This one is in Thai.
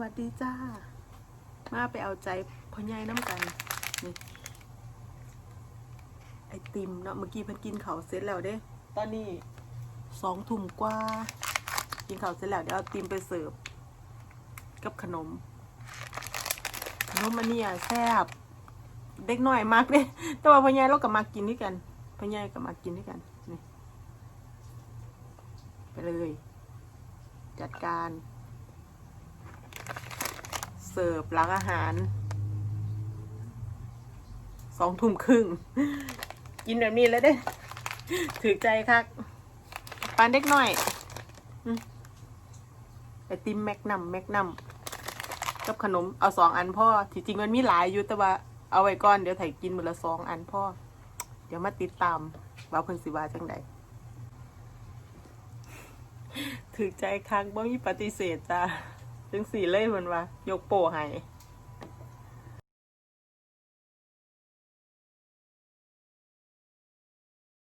วัสดีจ้า มาไปเอาใจพ่อใหญ่น้ำกันนี่ไอติมเนาะเมื่อกี้เพิ่นกินเขาวเสร็จแล้วเด้ ตอนนี้สองทุ่มกว่า กินข้าวเสร็จแล้วเดี๋ยวเอาติมไปเสิร์ฟกับขนม ขนมอันนี้อะแซ่บเด็กน่อยมากเด้แต่ว่าพ่อใหญ่เราก็มากินด้วยกันพ่อใหญ่ก็มากินด้วยกันนี่ไปเลย จัดการ เสิร์ฟหลังอาหารสองทุ่มครึ่ง กินแบบนี้แล้วเด้ ถือใจคักปานเด็กหน่อยไอติมแมกนัมแมกนัมกับขนมเอาสองอันพ่อที่จริงมันมีหลายอยู่แต่ว่าเอาไว้ก่อนเดี๋ยวไถกินมือละสองอันพ่อ เดี๋ยวมาติดตามว่าเพิ่นสิว่าจังใดถือใจคักบ่มีปฏิเสธจ้า จังสี่เลยเพิ่นว่ายกโปให้